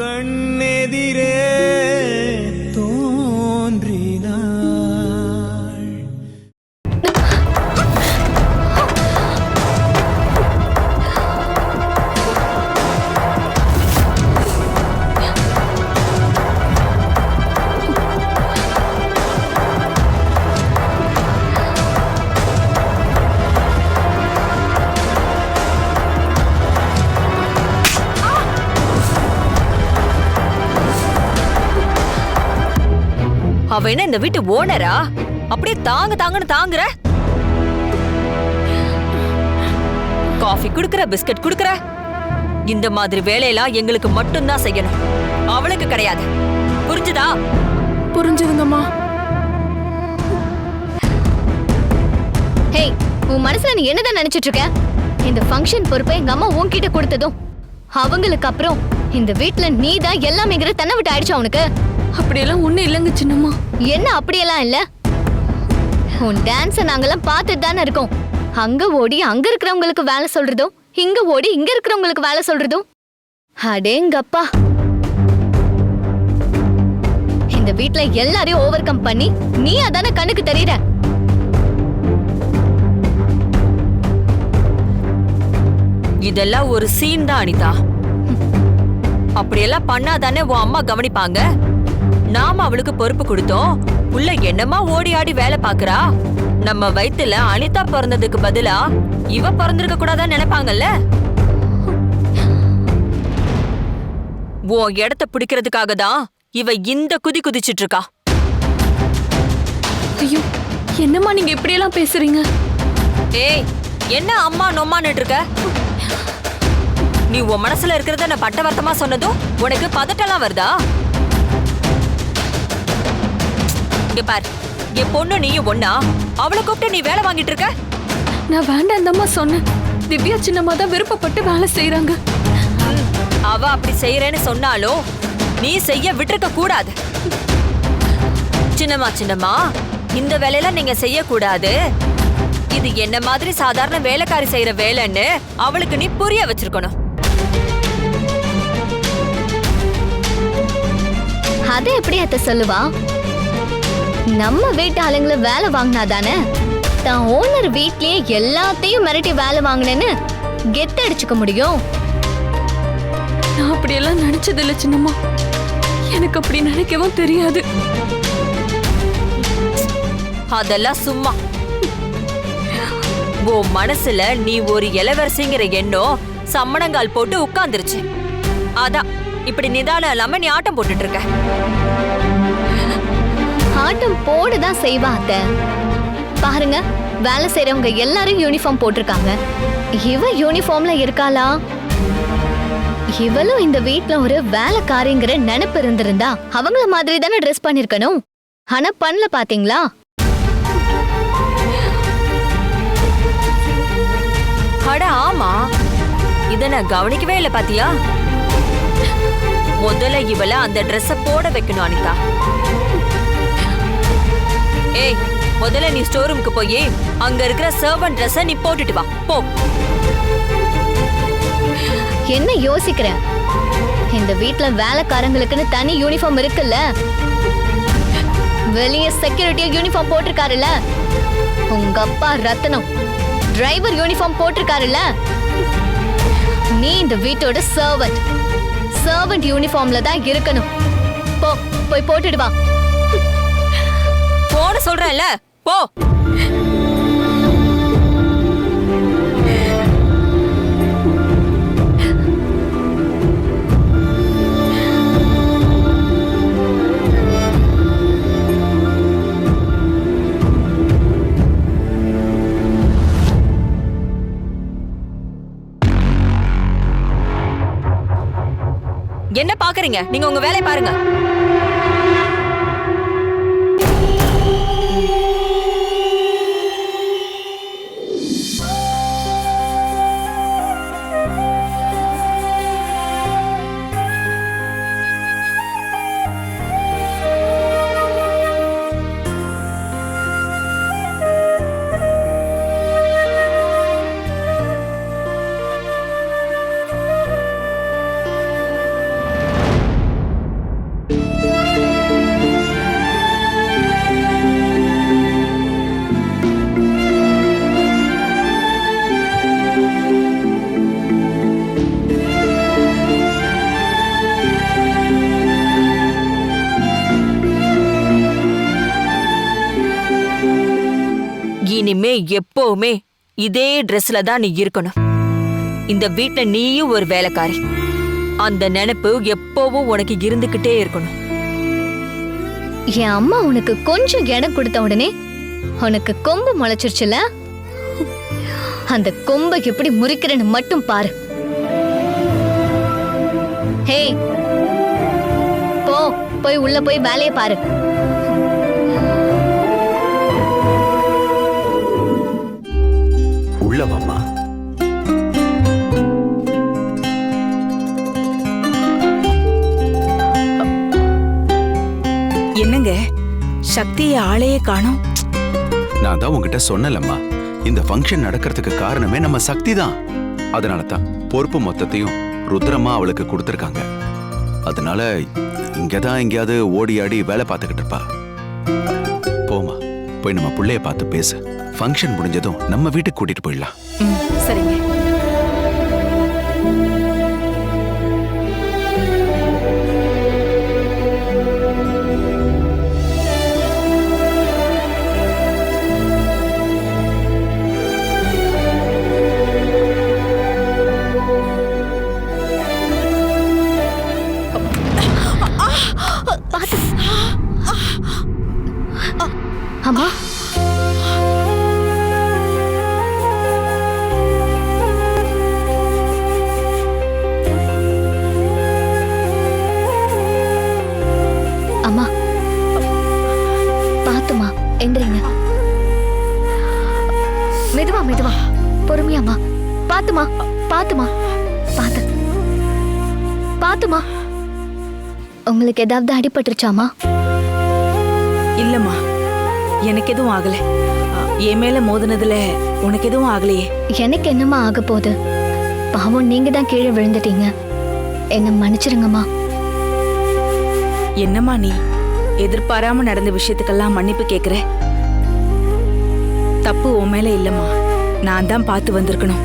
கண்ணெதிரே. என்ன இந்த வீட்டு ஓனரா? அப்படியே தாங்க தாங்கன்னு தாங்குற? காஃபி குடுக்கற பிஸ்கட் குடுக்கற? இந்த மாதிரி வேலையெல்லாம் எங்களுக்கு மட்டும்தான் செய்யணும். அவளுக்கு கிடையாது. புரிஞ்சுதா? புரிஞ்சுதுங்கம்மா ஹேய் உன் மனசுல நீ என்னதான் நினைச்சிட்டு இருக்க? இந்த ஃபங்க்ஷன் பொறுப்பை எங்க அம்மா உன்கிட்ட கொடுத்ததும் அவங்களுக்கு அப்புறம் இந்த வீட்ல நீ தான் எல்லாமேங்கிற தன்னை விட்டு ஆயிடுச்சு அவனுக்கு அப்படியெல்லாம் ஒண்ணும் இல்லைங்க சின்னம்மா. என்ன அப்படியெல்லாம் இல்ல? உன் டான்ஸ நாங்கெல்லாம் பார்த்துட்டு தானே இருக்கோம். அங்க ஓடி அங்க இருக்கிறவங்களுக்கு வேலை சொல்றதும் இங்க ஓடி இங்க இருக்கிறவங்களுக்கு வேலை சொல்றதும். அடேங்கப்பா. இந்த வீட்ல எல்லாரையும் ஓவர் கம் பண்ணி நீ அதானே கண்ணுக்கு தெரியற? இதெல்லாம் ஒரு சீன் தான் அனிதா. அப்படியெல்லாம் பண்ணாதானே உன் அம்மா கவனிப்பாங்க? நாம அவளுக்கு பொறுப்பு கொடுத்தோம். உள்ள என்னமா ஓடி ஆடி வேலை பாக்குறா நம்ம வயித்துல அனிதா பிறந்ததுக்கு பதிலா இவ பிறந்திருக்க கூடாதான்னு நினைப்பாங்கல்ல? உன் இடத்த பிடிக்கிறதுக்காக தான் இவ இந்த குதி குதிச்சிட்டு இருக்கா ஐயோ என்னம்மா நீங்க இப்படியெல்லாம் பேசுறீங்க? ஏய் என்ன அம்மா நொம்மான்னு இருக்க? நீ உன் மனசுல இருக்கிறத நான் பட்டவர்த்தமா சொன்னதும் உனக்கு பதட்டம்லாம் வருதா? இங்க பார். என் பொண்ணு நீயும் ஒண்ணா அவளை கூப்பிட்டு நீ வேலை வாங்கிட்டு இருக்க? நான் வேண்டாம் தம்மா சொன்னேன். திவ்யா சின்னம்மா தான் விருப்பப்பட்டு வேலை செய்யறாங்க அவ அப்படி செய்யறேன்னு சொன்னாலும் நீ செய்ய விட்டுருக்க கூடாது. சின்னம்மா சின்னம்மா இந்த வேலையெல்லாம் நீங்க செய்யக்கூடாது. இது என்ன மாதிரி சாதாரண வேலைக்காரி செய்யற வேலைன்னு அவளுக்கு நீ புரிய வச்சிருக்கணும். அதை எப்படி அத்த சொல்லுவா? நம்ம வீட்டு ஆளுங்களை வேலை வாங்கினாதானே? தான் ஓனர் வீட்லயே எல்லாத்தையும் மிரட்டி வேலை வாங்கினேன்னு கெத்து அடிச்சுக்க முடியும். நான் அப்படியெல்லாம் நினைச்சது இல்ல சின்னம்மா. எனக்கு அப்படி நினைக்கவும் தெரியாது. அதெல்லாம் சும்மா. உன் மனசுல நீ ஒரு இளவரசிங்கிற எண்ணம் சம்மணங்கால் போட்டு உட்கார்ந்துருச்சு. அதான் இப்படி நிதானம் இல்லாம நீ ஆட்டம் போட்டுட்டு இருக்க. ஆட்டம் போடுதான் செய்வா அத்த. பாருங்க வேலை செய்யறவங்க எல்லாரும் யூனிஃபார்ம் போட்டிருக்காங்க. இவ யூனிஃபார்ம்ல இருக்காளா? இவளும் இந்த வீட்ல ஒரு வேலைக்காரிங்கிற நினைப்பு இருந்திருந்தா அவங்கள மாதிரி தானே ட்ரெஸ் பண்ணிருக்கணும்? ஆனா பண்ணல பாத்தீங்களா? அட ஆமா. இத நான் கவனிக்கவே இல்ல பாத்தியா? முதல்ல இவள அந்த ட்ரெஸ்ஸ போட வைக்கணும் அனிதா. ஏய் முதல்ல நீ ஸ்டோர் ரூமுக்கு போய் அங்க இருக்கிற சர்வன் ட்ரெஸ் நீ போட்டுட்டு வா. போ. என்ன யோசிக்கிற? இந்த வீட்ல வேலைக்காரங்களுக்குன்னு தனி யூனிஃபார்ம் இருக்குல்ல? வெளியே செக்யூரிட்டியா யூனிஃபார்ம் போட்டிருக்காருல்ல? உங்க அப்பா ரத்னம் டிரைவர் யூனிஃபார்ம் போட்டிருக்காருல்ல? நீ இந்த வீட்டோட சர்வன்ட் சர்வன்ட் யூனிஃபார்ம்ல தான் இருக்கணும். போ போய் போட்டுடுவா போன சொல்றேன்ல. போ. என்ன பாக்குறீங்க நீங்க உங்க வேலையை பாருங்க. எப்பவுமே இதே ட்ரெஸ்ல தான் நீ இருக்கணும். இந்த வீட்ல நீயும் ஒரு வேலைக்காரி. அந்த நினைப்பு எப்பவும் உனக்கு இருந்துகிட்டே இருக்கணும். என் அம்மா உனக்கு கொஞ்சம் இடம் கொடுத்த உடனே உனக்கு கொம்பு முளைச்சிருச்சுல? அந்த கொம்பை எப்படி முறிக்கிறேன்னு மட்டும் பாரு. ஹே போ போய் உள்ள போய் வேலையை பாரு. உள்ளவாம்மா. என்னங்க? சக்திய ஆளையே காணோம். நான் தான் உங்ககிட்ட சொன்னலம்மா இந்த ஃபங்க்ஷன் நடக்கிறதுக்கு காரணமே நம்ம சக்தி தான். அதனால தான் பொறுப்பு மொத்தத்தையும் ருத்ரம்மா அவளுக்கு கொடுத்துருக்காங்க. அதனால இங்க தான் எங்கேயாவது ஓடி ஆடி வேலை பார்த்துக்கிட்டு இருப்பா. போமா போய் நம்ம புள்ளைய பார்த்து பேசு. ஃபங்க்ஷன் முடிஞ்சதும் நம்ம வீட்டுக்கு கூட்டிட்டு போயிடலாம். சரிங்க. பாத்து பாத்துமா உங்களுக்கு ஏதாவது அடிபட்டுருச்சாமா? இல்லம்மா. எனக்கு எதுவும் ஆகல. என் மேல மோதுனதுல உனக்கு எதுவும் ஆகலையே. எனக்கு என்னம்மா ஆக போகுது? பாவம் நீங்க தான் கீழே விழுந்துட்டீங்க. என்ன மன்னிச்சிருங்கம்மா. என்னம்மா நீ? எதிர்பாராம நடந்த விஷயத்துக்கெல்லாம் மன்னிப்பு கேக்குற? தப்பு உன் மேல இல்லம்மா. நான் தான் பார்த்து வந்திருக்கணும்.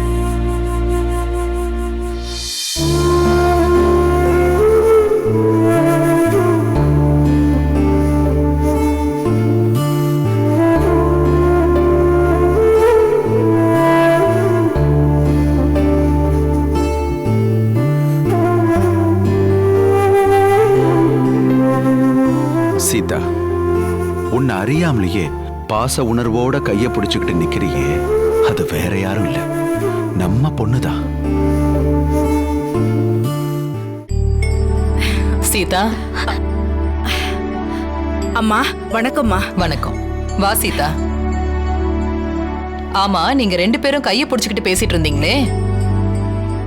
அறியாமலேயே பாச உணர்வோட கைய பிடிச்சுக்கிட்டு நிக்கிறியே அது வேற யாரும் இல்ல. நம்ம பொண்ணுதான். சீதா? அம்மா வணக்கம்மா. வணக்கம். வா சீதா. ஆமா நீங்க ரெண்டு பேரும் கைய புடிச்சுக்கிட்டு பேசிட்டு இருந்தீங்களே.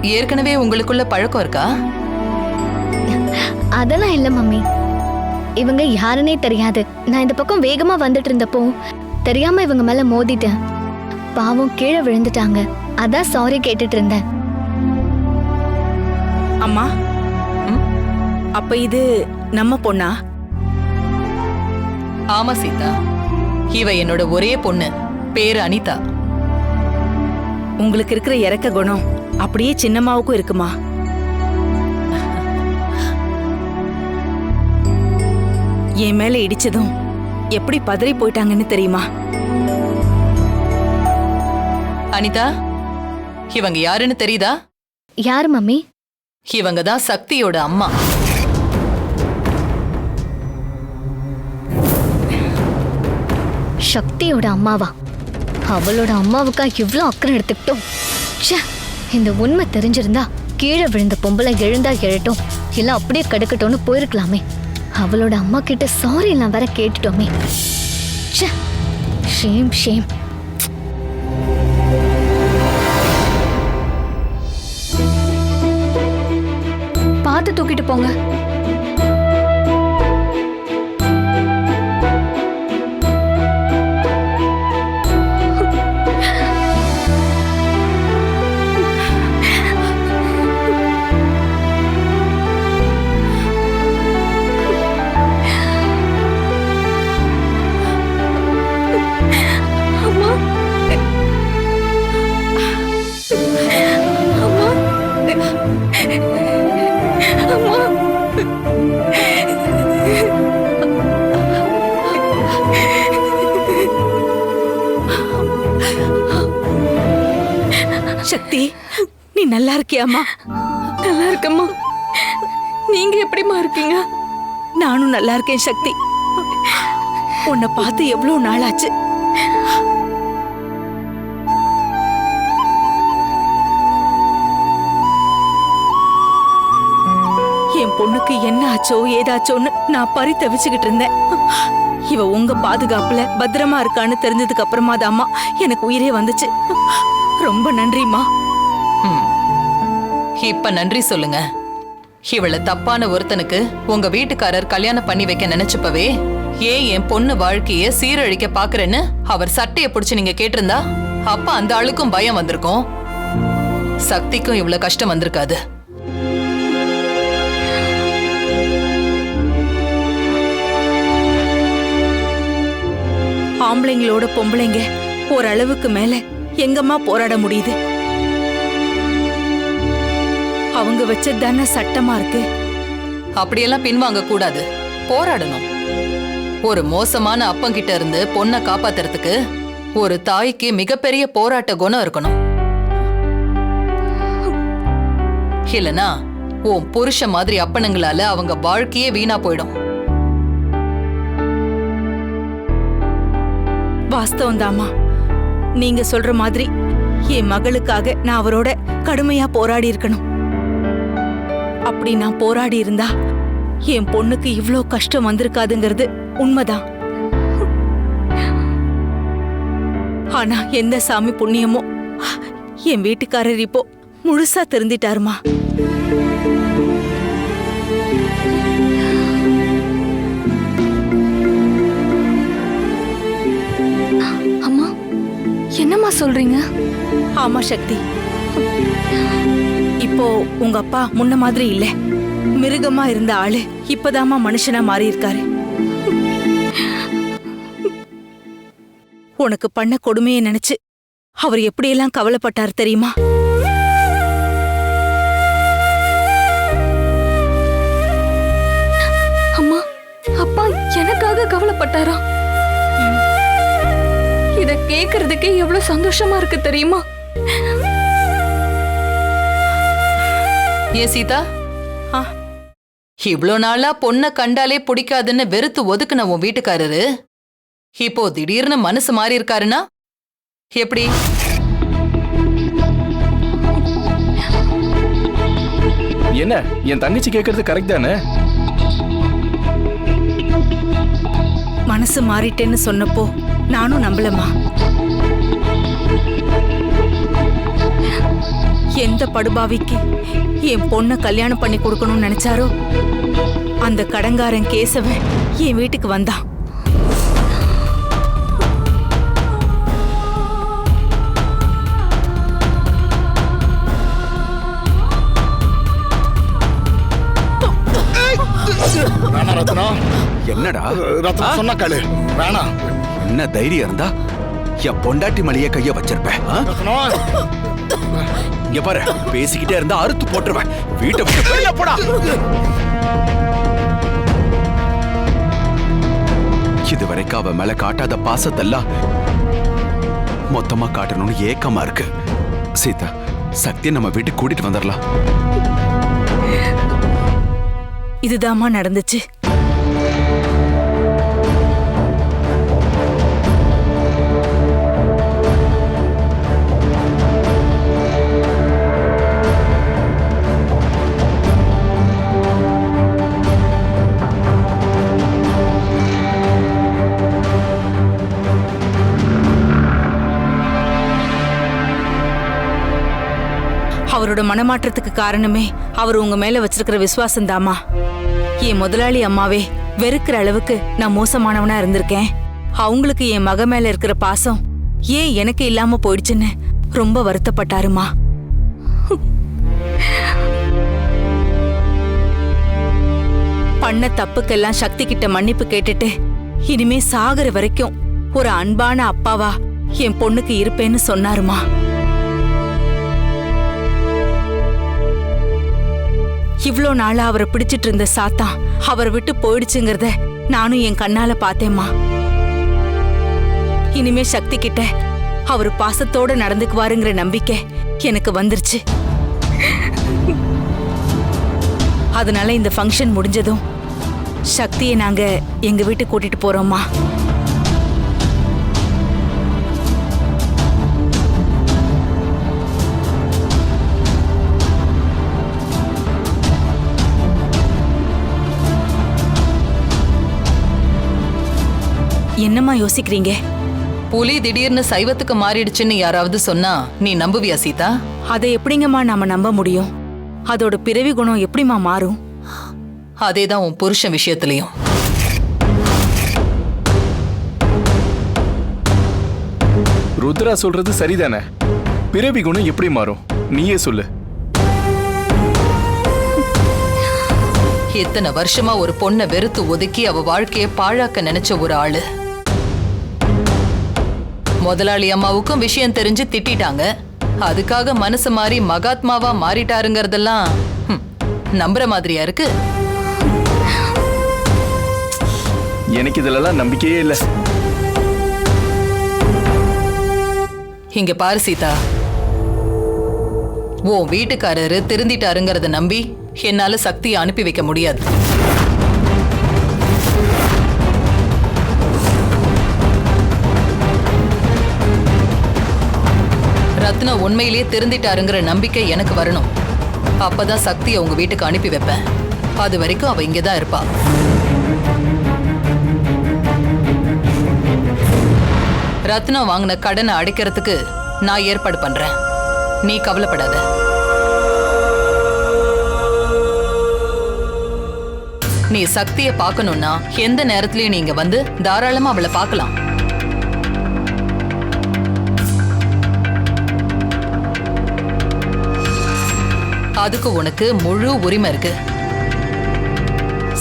ஏற்கனவே உங்களுக்குள்ள பழக்கம் இருக்கா? அதெல்லாம் இல்ல மம்மி. இவங்க யாருன்னே தெரியாது. நான் இந்த பக்கம் வேகமா வந்துட்டு இருந்தப்போ தெரியாம இவங்க மேல மோதிட்டேன். பாவம் கீழே விழுந்துட்டாங்க. அதான் சாரி கேட்டுட்டு இருந்தேன். அம்மா? அப்ப இது நம்ம பொண்ணா? ஆமா சீதா. இவ என்னோட ஒரே பொண்ணு. பேரு அனிதா. உங்களுக்கு இருக்கிற இறக்க குணம் அப்படியே சின்னம்மாவுக்கும் இருக்குமா? என் மேல இடிச்சதும் எப்படி பதறி போயிட்டாங்கன்னு தெரியுமா? அனிதா இவங்க யாருன்னு தெரியுதா? யார் மம்மி? இவங்க தான் சக்தியோட அம்மா. சக்தியோட அம்மாவா? அவளோட அம்மாவுக்கா இவ்ளோ அக்கறை எடுத்துக்கிட்டோம். ச்சே இந்த உண்மை தெரிஞ்சிருந்தா கீழே விழுந்த பொம்பளை எழுந்தா எழட்டும் இல்ல அப்படியே கடுக்கட்டும்னு போயிருக்கலாமே. அவளோட அம்மா கிட்ட சாரி நான் வேற கேட்டுட்டோமே. ஷேம் ஷேம் பார்த்து தூக்கிட்டு போங்க. இருக்கியாமா நல்லா இருக்கம்மா. நீங்க எப்படிம்மா இருக்கீங்க? நானும் நல்லா இருக்கேன் சக்தி. உன்னை பார்த்து எவ்வளவு நாள் ஆச்சு என் பொண்ணுக்கு என்ன ஆச்சோ ஏதாச்சோன்னு நான் பறி தவிச்சுக்கிட்டு இருந்தேன். இவ உங்க பாதுகாப்புல பத்திரமா இருக்கான்னு தெரிஞ்சதுக்கு அப்புறமா தாம்மா எனக்கு உயிரே வந்துச்சு. ரொம்ப நன்றிம்மா. இப்ப நன்றி சொல்லுங்க. இவள தப்பான ஒருத்தனுக்கு உங்க வீட்டுக்காரர் கல்யாணம் பண்ணி வைக்க நினைச்சப்பவே ஏன் என் பொண்ணு வாழ்க்கைய சீரழிக்க பாக்குறேன்னு அவர் சட்டைய புடிச்சு நீங்க கேட்டிருந்தா அப்ப அந்த ஆளுக்கும் பயம் வந்திருக்கும். சக்திக்கும் இவ்வளவு கஷ்டம் வந்திருக்காது. ஆம்பளைங்களோட பொம்பளைங்க ஓரளவுக்கு மேல எங்கம்மா போராட முடியுது. அவங்க வச்சது தானே சட்டமா இருக்கு? அப்படியெல்லாம் பின்வாங்க கூடாது. போராடணும். ஒரு மோசமான அப்பங்கிட்ட இருந்து பொண்ணை காப்பாத்துறதுக்கு ஒரு தாய்க்கு மிகப்பெரிய போராட்ட குணம் இருக்கணும். இல்லனா உன் புருஷ மாதிரி அப்பனுங்களால அவங்க வாழ்க்கையே வீணா போயிடும். வாஸ்தவம் தாமா நீங்க சொல்ற மாதிரி என் மகளுக்காக நான் அவரோட கடுமையா போராடி இருக்கணும். அப்படி நான் போராடி இருந்தா என் பொண்ணுக்கு இவ்ளோ கஷ்டம் வந்திருக்காதுங்கிறது உண்மைதான். ஆனா எந்த சாமி புண்ணியமோ என் வீட்டுக்காரர் இப்போ முழுசா திருந்திட்டாருமா. அம்மா என்னம்மா சொல்றீங்க? ஆமா சக்தி. இப்போ உங்க அப்பா முன்ன மாதிரி இல்ல. மிருகமா இருந்த ஆளு இப்பதாம்மா மனுஷனா மாறி இருக்காரு உனக்கு பண்ண கொடுமையை நினைச்சு அவர் எப்படியெல்லாம் கவலைப்பட்டார் தெரியுமா? அம்மா அப்பா எனக்காக கவலைப்பட்டாரா? இத கேக்குறதுக்கே எவ்வளவு சந்தோஷமா இருக்கு தெரியுமா? ஏன் சீதா? ஆ, இவ்ளோ நாளா பொண்ண கண்டாலே பிடிக்காதுன்னு வெறுத்து ஒதுக்குன உன் வீட்டுக்காரரு? இப்போ திடீர்னு மனசு மாறி இருக்காருன்னா? எப்படி? என்ன? என் தங்கச்சி கேட்கறது கரெக்ட் தானே? மனசு மாறிட்டேன்னு சொன்னப்போ நானும் நம்பலம்மா. எந்த படுபாவிக்கு என் பொண்ணை கல்யாணம் பண்ணி கொடுக்கணும்னு நினைச்சாரோ? அந்த கடங்காரன் கேசவன் என் வீட்டுக்கு வந்தான். ரத்னா. என்னடா? ரத்னா சொன்ன கேளு. வேணாம் என்ன தைரியம் இருந்தா என் பொண்டாட்டி மலைய கைய வச்சிருப்பேன் இங்க பாரு. பேசிக்கிட்டே இருந்தா அறுத்து போட்டுருவேன். வீட்டை விட்டு வெளியில போடா. இதுவரைக்கும் அவ மேல காட்டாத பாசத்தெல்லாம் மொத்தமா காட்டணும்னு ஏக்கமா இருக்கு. சீதா சக்தியை நம்ம வீட்டுக்கு கூட்டிட்டு வந்துடலாம் இதுதாம்மா நடந்துச்சு. அவரோட மனமாற்றத்துக்கு காரணமே அவர் உங்க மேல வச்சிருக்கிற விசுவாசம் தாமா என் முதலாளி அம்மாவே வெறுக்கிற அளவுக்கு நான் மோசமானவனா இருந்திருக்கேன். அவங்களுக்கு என் மக மேல இருக்கிற பாசம் ஏன் எனக்கு இல்லாம போயிடுச்சுன்னு ரொம்ப வருத்தப்பட்டாருமா. பண்ண தப்புக்கெல்லாம் சக்தி கிட்ட மன்னிப்பு கேட்டுட்டு இனிமே சாகர வரைக்கும் ஒரு அன்பான அப்பாவா என் பொண்ணுக்கு இருப்பேன்னு சொன்னாருமா. இவ்ளோ நாளா அவரை பிடிச்சிட்டு இருந்த சாத்தான் அவரை விட்டு போயிடுச்சுங்கிறத நானும் என் கண்ணால பார்த்தேம்மா. இனிமே சக்தி கிட்ட அவர் பாசத்தோட நடந்துக்குவாருங்கிற நம்பிக்கை எனக்கு வந்துருச்சு. அதனால இந்த ஃபங்க்ஷன் முடிஞ்சதும் சக்தியை நாங்க எங்க வீட்டுக்கு கூட்டிட்டு போறோம்மா. என்னம்மா யோசிக்கிறீங்க? புலி திடீர்னு சைவத்துக்கு மாறிடுச்சுன்னு யாராவது சொன்னா நீ நம்புவியா சீதா? அதை எப்படிங்கம்மா நாம நம்ப முடியும்? அதோட பிறவி குணம் எப்படிம்மா மாறும்? அதேதான் உன் புருஷன் விஷயத்திலையும். ருத்ரா சொல்றது சரிதானே? பிறவி குணம் எப்படி மாறும்? நீயே சொல்லு. இத்தனை வருஷமா ஒரு பொண்ணை வெறுத்து ஒதுக்கி அவ வாழ்க்கைய பாழாக்க நினைச்ச ஒரு ஆளு. முதலாளி அம்மாவுக்கும் விஷயம் தெரிஞ்சு திட்டிட்டாங்க. அதுக்காக மனசு மாறி மகாத்மாவா மாறிட்டாருங்கறதெல்லாம் நம்புற மாதிரியா இருக்கு? எனக்கு இதுலலாம் நம்பிக்கையே இல்லை. இங்க பாரு சீதா. உன் வீட்டுக்காரரு திருந்திட்டாருங்கறத நம்பி என்னால சக்தியை அனுப்பி வைக்க முடியாது. ரத்னா உண்மையிலேயே திருந்திட்டாருங்கிற நம்பிக்கை எனக்கு வரணும். அப்பதான் சக்தியை உங்க வீட்டுக்கு அனுப்பி வைப்பேன். அது வரைக்கும் அவ இங்கதான் இருப்பா. ரத்னா வாங்கின கடனை அடைக்கிறதுக்கு நான் ஏற்பாடு பண்றேன். நீ கவலைப்படாத. நீ சக்தியை பார்க்கணும்னா எந்த நேரத்திலயும் நீங்க வந்து தாராளமா அவளை பார்க்கலாம். அதுக்கு உனக்கு முழு உரிமை இருக்கு.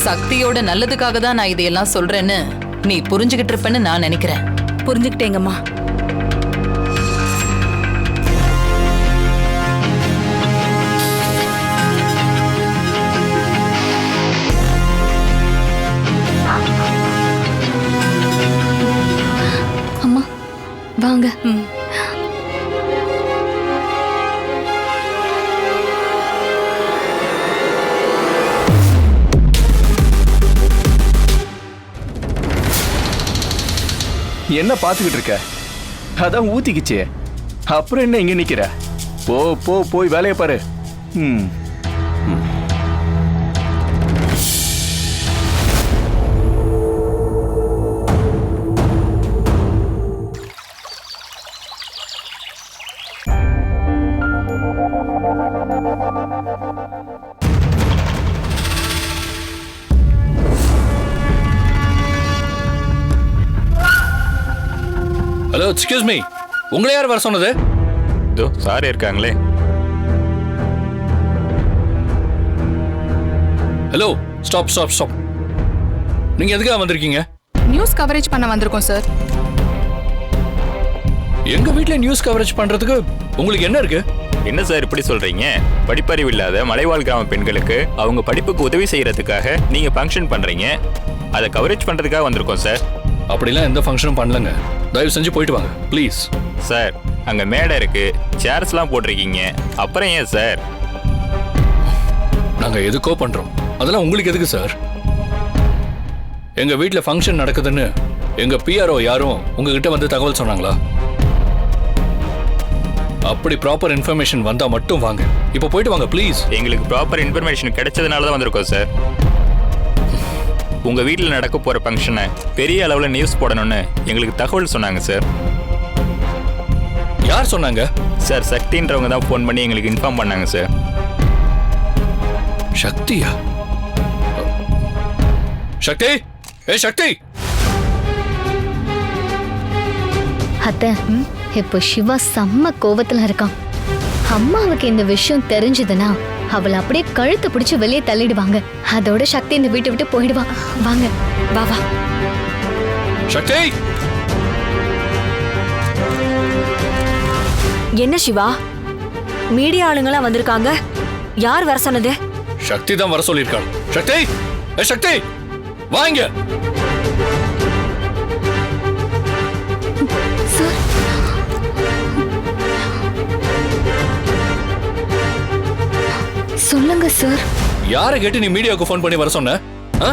சக்தியோட நல்லதுக்காக தான் நான் இதையெல்லாம் சொல்றேன்னு நீ புரிஞ்சுகிட்டு இருப்பேன்னு நான் நினைக்கிறேன். புரிஞ்சுக்கிட்டேங்கம்மா. என்ன பார்த்துக்கிட்டு இருக்க? அதான் ஊத்திக்கிச்சே. அப்புறம் என்ன இங்க நிக்கிற? போ போ போய் வேலையை பாரு. ம். எக்ஸ்கியூஸ் மீ உங்களை யார் வர சொன்னது? இதோ சார் இருக்காங்களே. ஹலோ ஸ்டாப் ஸ்டாப் ஸ்டாப் நீங்க எதுக்காக வந்திருக்கீங்க? நியூஸ் கவரேஜ் பண்ண வந்திருக்கோம் சார் எங்க வீட்ல நியூஸ் கவரேஜ் பண்றதுக்கு உங்களுக்கு என்ன இருக்கு? என்ன சார் இப்படி சொல்றீங்க? படிப்பறிவு இல்லாத மலைவாழ் கிராம பெண்களுக்கு அவங்க படிப்புக்கு உதவி செய்யறதுக்காக நீங்க ஃபங்க்ஷன் பண்றீங்க. அதை கவரேஜ் பண்றதுக்காக வந்திருக்கோம் சார் அப்படிலாம் எந்த ஃபங்க்ஷனும் பண்ணலங்க. தயவு செஞ்சு போயிட்டு வாங்க. ப்ளீஸ் சார் அங்க மேடை இருக்கு. சேர்ஸ்லாம் போட்டிருக்கீங்க. அப்புறம் ஏன் சார் நாங்க எதுக்கோ பண்றோம். அதெல்லாம் உங்களுக்கு எதுக்கு சார் எங்க வீட்ல ஃபங்க்ஷன் நடக்குதுன்னு எங்க பிஆர்ஓ யாரும் உங்ககிட்ட வந்து தகவல் சொன்னாங்களா? அப்படி ப்ராப்பர் இன்ஃபர்மேஷன் வந்தா மட்டும் வாங்க. இப்போ போயிட்டு வாங்க ப்ளீஸ் எங்களுக்கு ப்ராப்பர் இன்ஃபர்மேஷன் கிடைச்சதுனால தான் வந்திருக்கோம் சார் உங்க வீட்டில் நடக்க போற ஃபங்க்ஷனை பெரிய அளவில் நியூஸ் போடணும்னு எங்களுக்கு தகவல் சொன்னாங்க சார் யார் சொன்னாங்க? சார் சக்தின்றவங்க தான் ஃபோன் பண்ணி எங்களுக்கு இன்ஃபார்ம் பண்ணாங்க சார் சக்தியா? சக்தி! ஏ சக்தி! அத்தை இப்போ சிவா செம்ம கோவத்துல இருக்கான். அம்மாவுக்கு இந்த விஷயம் தெரிஞ்சதுன்னா அவளை அப்படியே கழுத்தை பிடிச்சு வெளியே தள்ளிடுவாங்க. அதோட சக்தி இந்த வீட்டை விட்டு போயிடுவா வாங்க வா வா. சக்தி! என்ன சிவா? மீடியா ஆளுங்களாம் வந்திருக்காங்க? யார் வர சொன்னது? சக்தி தான் வர சொல்லியிருக்காள். சக்தி! ஏ சக்தி! வாங்க! சொல்லுங்க சார் யாரை கேட்டு நீ மீடியாவுக்கு ஃபோன் பண்ணி வர சொன்ன ஆ?